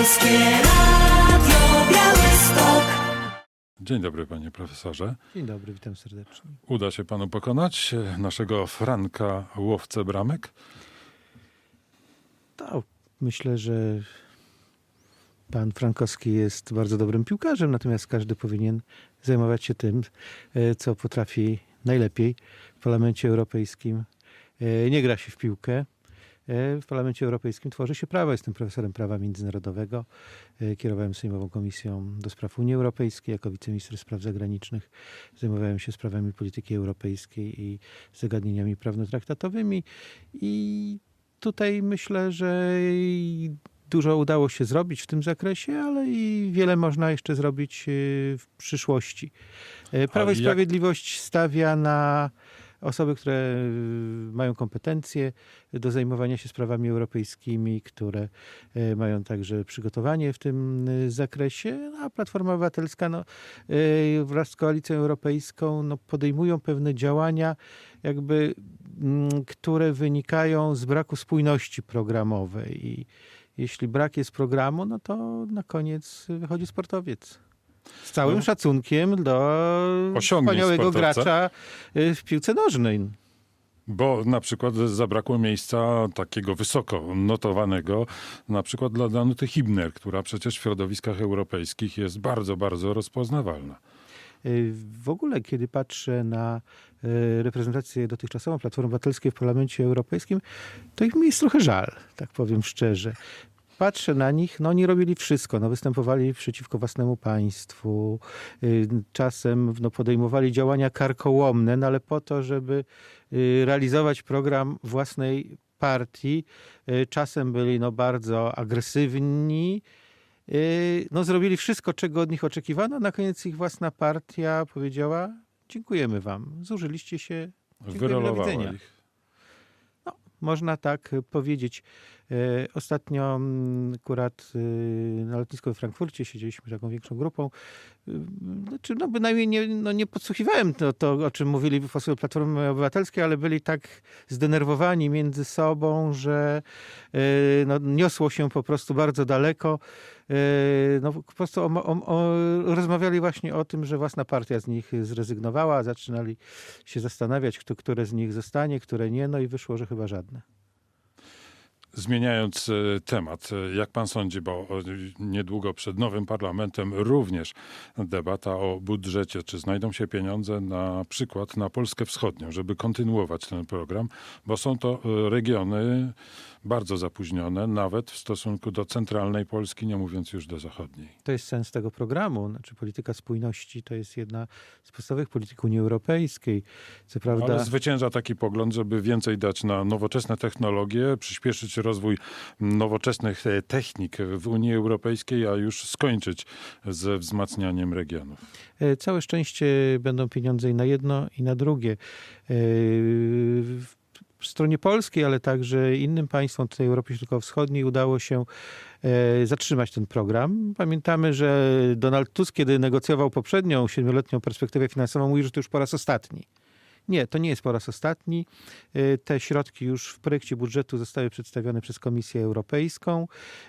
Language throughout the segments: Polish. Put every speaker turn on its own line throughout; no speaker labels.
Polskie Radio Białystok.
Dzień dobry, panie profesorze.
Dzień dobry, witam serdecznie.
Uda się panu pokonać naszego Franka łowcę bramek?
To myślę, że pan Frankowski jest bardzo dobrym piłkarzem, natomiast każdy powinien zajmować się tym, e, co potrafi najlepiej w Parlamencie Europejskim. E, Nie gra się w piłkę. E, W Parlamencie Europejskim tworzy się prawo. Jestem profesorem prawa międzynarodowego. E, Kierowałem Sejmową Komisją do Spraw Unii Europejskiej jako wiceminister spraw zagranicznych. Zajmowałem się sprawami polityki europejskiej i zagadnieniami prawnotraktatowymi. I tutaj myślę, że dużo udało się zrobić w tym zakresie, ale i wiele można jeszcze zrobić y, w przyszłości. E, Prawo i Sprawiedliwość stawia na osoby, które y, mają kompetencje do zajmowania się sprawami europejskimi, które e, mają także przygotowanie w tym y, zakresie, a Platforma Obywatelska no, wraz z Koalicją Europejską no, podejmują pewne działania, jakby, mm, które wynikają z braku spójności programowej. I jeśli brak jest programu, no to na koniec wychodzi sportowiec. Z całym
No.
szacunkiem do wspaniałego
sportowca.
gracza y, w piłce nożnej.
Bo na przykład zabrakło miejsca takiego wysoko notowanego, na przykład dla Danuty Hibner, która przecież w środowiskach europejskich jest bardzo, bardzo rozpoznawalna.
Y, W ogóle, kiedy patrzę na y, reprezentację dotychczasową Platformy Obywatelskiej w Parlamencie Europejskim, to ich mi jest trochę żal, tak powiem szczerze. Patrzę na nich, no oni robili wszystko, no występowali przeciwko własnemu państwu, y, czasem no, podejmowali działania karkołomne, no ale po to, żeby y, realizować program własnej partii, y, czasem byli no, bardzo agresywni, no, zrobili wszystko, czego od nich oczekiwano. Na koniec ich własna partia powiedziała: Dziękujemy wam, zużyliście się. Dziękuję, do
Wyrolowała ich.
Można tak powiedzieć. Yy, Ostatnio mm, akurat yy, na lotnisku we Frankfurcie siedzieliśmy taką większą grupą. Yy, Znaczy, no bynajmniej nie, no nie podsłuchiwałem to, to, o czym mówili posłowie Platformy Obywatelskiej, ale byli tak zdenerwowani między sobą, że yy, no, niosło się po prostu bardzo daleko. No, po prostu o, o, o, rozmawiali właśnie o tym, że własna partia z nich zrezygnowała, zaczynali się zastanawiać, kto, które z nich zostanie, które nie, no i wyszło, że chyba żadne.
Zmieniając e, temat, e, jak pan sądzi, bo e, niedługo przed nowym parlamentem również debata o budżecie, czy znajdą się pieniądze na przykład na Polskę Wschodnią, żeby kontynuować ten program, bo są to regiony bardzo zapóźnione, nawet w stosunku do centralnej Polski, nie mówiąc już do zachodniej.
To jest sens tego programu. Znaczy polityka spójności to jest jedna z podstawowych polityk Unii Europejskiej. Co prawda,
Ale zwycięża taki pogląd, żeby więcej dać na nowoczesne technologie, przyspieszyć rozwój nowoczesnych e, technik w Unii Europejskiej, a już skończyć ze wzmacnianiem regionów.
E, Całe szczęście będą pieniądze i na jedno, i na drugie. W stronie polskiej, ale także innym państwom tutaj Europy Środkowo-Wschodniej udało się e, zatrzymać ten program. Pamiętamy, że Donald Tusk, kiedy negocjował poprzednią siedmioletnią perspektywę finansową, mówił, że to już po raz ostatni. Nie, to nie jest po raz ostatni. E, Te środki już w projekcie budżetu zostały przedstawione przez Komisję Europejską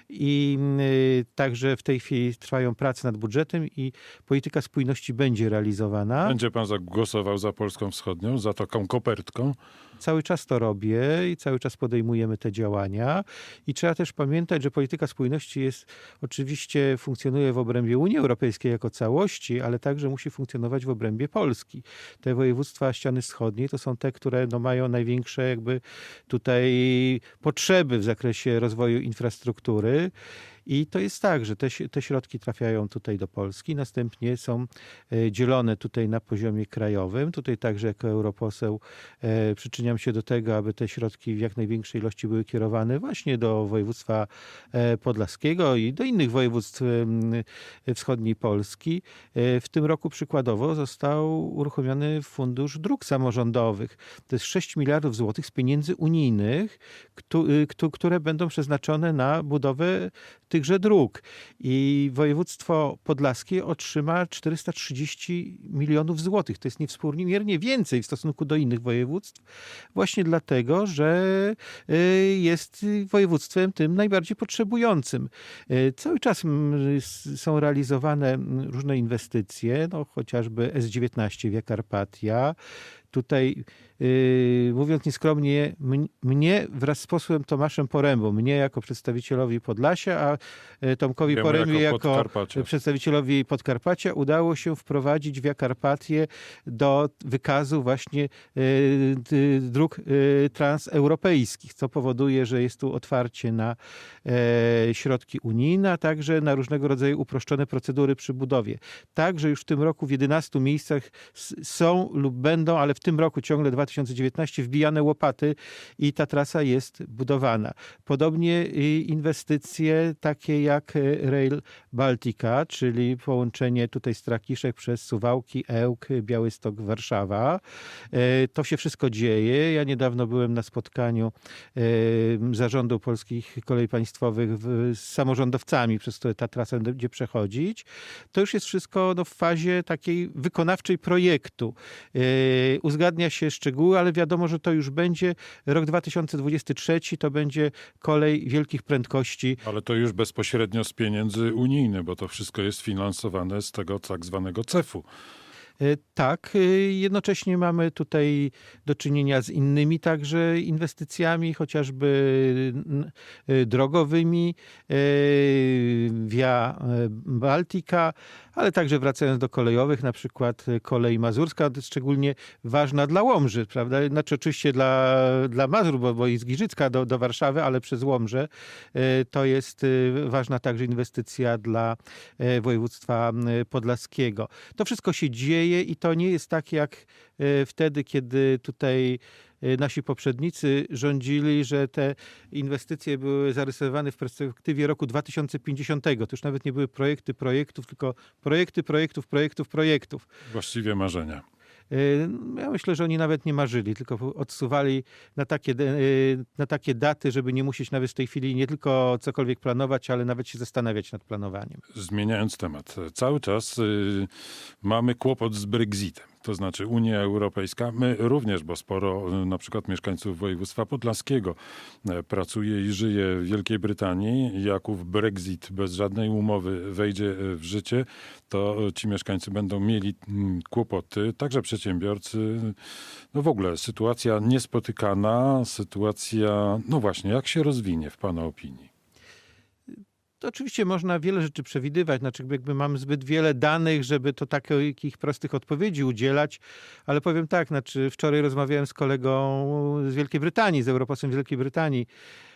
i y, także w tej chwili trwają prace nad budżetem i polityka spójności będzie realizowana.
Będzie pan zagłosował za Polską Wschodnią, za taką kopertką?
Cały czas to robię i cały czas podejmujemy te działania. I trzeba też pamiętać, że polityka spójności jest oczywiście funkcjonuje w obrębie Unii Europejskiej jako całości, ale także musi funkcjonować w obrębie Polski. Te województwa ściany wschodniej to są te, które no, mają największe jakby tutaj potrzeby w zakresie rozwoju infrastruktury. I to jest tak, że te, te środki trafiają tutaj do Polski, następnie są e, dzielone tutaj na poziomie krajowym. Tutaj także jako europoseł e, przyczyniam się do tego, aby te środki w jak największej ilości były kierowane właśnie do województwa e, podlaskiego i do innych województw wschodniej Polski. W tym roku przykładowo został uruchomiony Fundusz Dróg samorządowych. To jest 6 miliardów złotych z pieniędzy unijnych, któ- któ- które będą przeznaczone na budowę tychże dróg. I województwo podlaskie otrzyma 430 milionów złotych. To jest niewspółmiernie więcej w stosunku do innych województw, właśnie dlatego, że y, jest województwem tym najbardziej potrzebującym. Y, Cały czas są realizowane różne inwestycje, no, chociażby S19 Via Carpatia. Tutaj, y, mówiąc nieskromnie, mnie wraz z posłem Tomaszem Porębą, mnie jako przedstawicielowi Podlasia, a y, Tomkowi
Jemu
Porębie
jako
jako, przedstawicielowi Podkarpacia udało się wprowadzić Via Carpatię do wykazu właśnie y, y, dróg y, transeuropejskich, co powoduje, że jest tu otwarcie na e, środki unijne, a także na różnego rodzaju uproszczone procedury przy budowie. Także już w tym roku w 11 miejscach są lub będą, ale w tym roku ciągle 2019 wbijane łopaty i ta trasa jest budowana. Podobnie inwestycje takie jak e, Rail Baltica, czyli połączenie tutaj z Trakiszek przez Suwałki, Ełk, Białystok, Warszawa. E, To się wszystko dzieje. Ja niedawno byłem na spotkaniu e, zarządu polskich kolei państwowych z samorządowcami, przez które ta trasa będzie przechodzić. To już jest wszystko no, w fazie takiej wykonawczej projektu. Uzgadnia się szczegóły, ale wiadomo, że to już będzie. Rok 2023, to będzie kolej wielkich prędkości.
Ale to już bezpośrednio z pieniędzy unijnych, bo to wszystko jest finansowane z tego tak zwanego CEF-u.
E, Tak, e, jednocześnie mamy tutaj do czynienia z innymi także inwestycjami, chociażby e, drogowymi, Via Baltica, ale także wracając do kolejowych, na przykład e, kolej mazurska, szczególnie ważna dla Łomży, prawda? Znaczy oczywiście dla, dla Mazur, bo, bo i z Giżycka do, do Warszawy, ale przez Łomżę e, to jest e, ważna także inwestycja dla województwa podlaskiego. To wszystko się dzieje i to nie jest tak jak wtedy, kiedy tutaj e, nasi poprzednicy rządzili, że te inwestycje były zarysowane w perspektywie roku 2050. To już nawet nie były projekty projektów, tylko projekty projektów, projektów, projektów.
Właściwie marzenia.
E, Ja myślę, że oni nawet nie marzyli, tylko odsuwali na takie, na takie daty, żeby nie musieć nawet w tej chwili nie tylko cokolwiek planować, ale nawet się zastanawiać nad planowaniem.
Zmieniając temat, cały czas y, mamy kłopot z Brexitem. To znaczy Unia Europejska, my również, bo sporo y, na przykład mieszkańców województwa podlaskiego e, pracuje i żyje w Wielkiej Brytanii. Jak ów Brexit bez żadnej umowy wejdzie e, w życie, to e, ci mieszkańcy będą mieli mm, kłopoty, także przedsiębiorcy. No w ogóle sytuacja niespotykana, sytuacja, no właśnie, jak się rozwinie w Pana opinii?
To oczywiście można wiele rzeczy przewidywać, znaczy jakby mamy zbyt wiele danych, żeby to takich prostych odpowiedzi udzielać, ale powiem tak, znaczy wczoraj rozmawiałem z kolegą z Wielkiej Brytanii, z europosłem z Wielkiej Brytanii,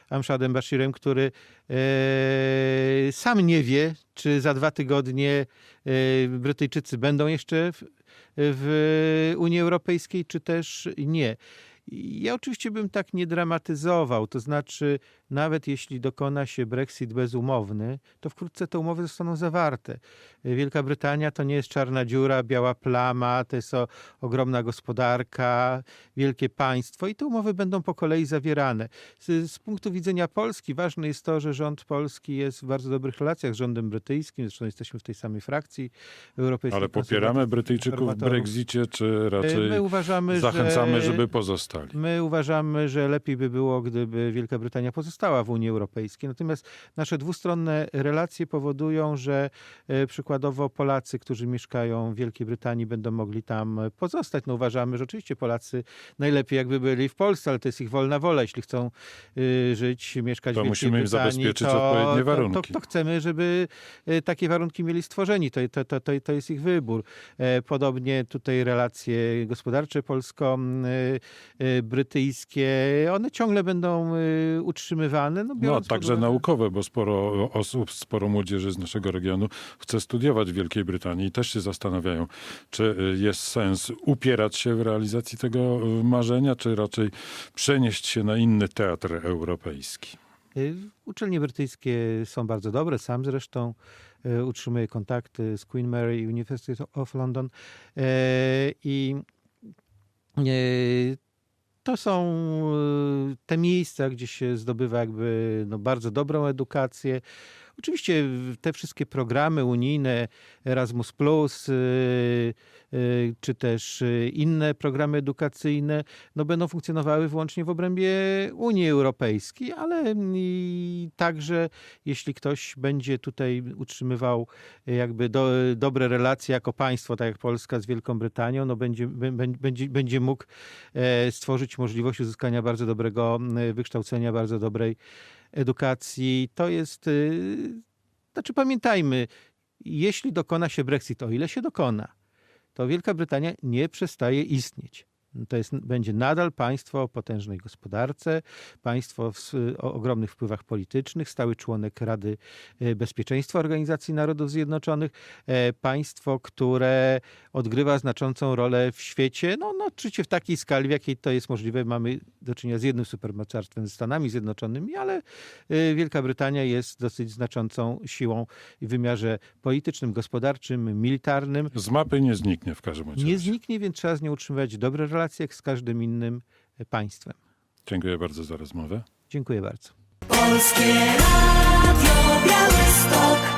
Amshadem Bashirem, który e, sam nie wie, czy za dwa tygodnie e, Brytyjczycy będą jeszcze w, w Unii Europejskiej, czy też nie. Ja oczywiście bym tak nie dramatyzował, to znaczy nawet jeśli dokona się Brexit bezumowny, to wkrótce te umowy zostaną zawarte. Wielka Brytania to nie jest czarna dziura, biała plama, to jest o, ogromna gospodarka, wielkie państwo i te umowy będą po kolei zawierane. Z, z punktu widzenia Polski ważne jest to, że rząd polski jest w bardzo dobrych relacjach z rządem brytyjskim, zresztą jesteśmy w tej samej frakcji europejskiej.
Ale popieramy Brytyjczyków w Brexicie, czy raczej
My uważamy,
zachęcamy,
że...
żeby pozostali?
My uważamy, że lepiej by było, gdyby Wielka Brytania pozostała w Unii Europejskiej. Natomiast nasze dwustronne relacje powodują, że e, przykładowo Polacy, którzy mieszkają w Wielkiej Brytanii, będą mogli tam pozostać. No uważamy, że oczywiście Polacy najlepiej jakby byli w Polsce, ale to jest ich wolna wola. Jeśli chcą y, żyć, mieszkać
To
w Wielkiej
musimy im
Brytanii,
zabezpieczyć
to,
odpowiednie
to, to,
warunki.
to chcemy, żeby e, takie warunki mieli stworzeni. To, to, to, to, to jest ich wybór. E, Podobnie tutaj relacje gospodarcze polsko-brytyjskie, one ciągle będą y, utrzymywane. No,
No, także
uwagę-
naukowe, bo sporo osób, sporo młodzieży z naszego regionu chce studiować w Wielkiej Brytanii i też się zastanawiają, czy jest sens upierać się w realizacji tego y, marzenia, czy raczej przenieść się na inny teatr europejski.
Y, Uczelnie brytyjskie są bardzo dobre. Sam zresztą y, utrzymuję kontakty z Queen Mary University of London. E, I E, To są e, te miejsca, gdzie się zdobywa jakby no, bardzo dobrą edukację. Oczywiście te wszystkie programy unijne, Erasmus, Plus, czy też e, inne programy edukacyjne, no, będą funkcjonowały wyłącznie w obrębie Unii Europejskiej, ale także jeśli ktoś będzie tutaj utrzymywał jakby do, dobre relacje jako państwo, tak jak Polska z Wielką Brytanią, no będzie, bę- bę- będzie, będzie mógł e, stworzyć możliwość uzyskania bardzo dobrego wykształcenia, bardzo dobrej edukacji. To jest, y, znaczy pamiętajmy, jeśli dokona się Brexit, o ile się dokona, to Wielka Brytania nie przestaje istnieć. To jest, będzie nadal państwo o potężnej gospodarce, państwo w, o ogromnych wpływach politycznych, stały członek Rady e, Bezpieczeństwa Organizacji Narodów Zjednoczonych, e, państwo, które odgrywa znaczącą rolę w świecie, no, no oczywiście w takiej skali, w jakiej to jest możliwe. Mamy do czynienia z jednym supermocarstwem, ze Stanami Zjednoczonymi, ale e, Wielka Brytania jest dosyć znaczącą siłą w wymiarze politycznym, gospodarczym, militarnym.
Z mapy nie zniknie w każdym razie.
Nie zniknie, więc trzeba z nią utrzymywać dobre relacje jak z każdym innym e, państwem.
Dziękuję bardzo za rozmowę.
Dziękuję bardzo.
Polskie Radio Białystok.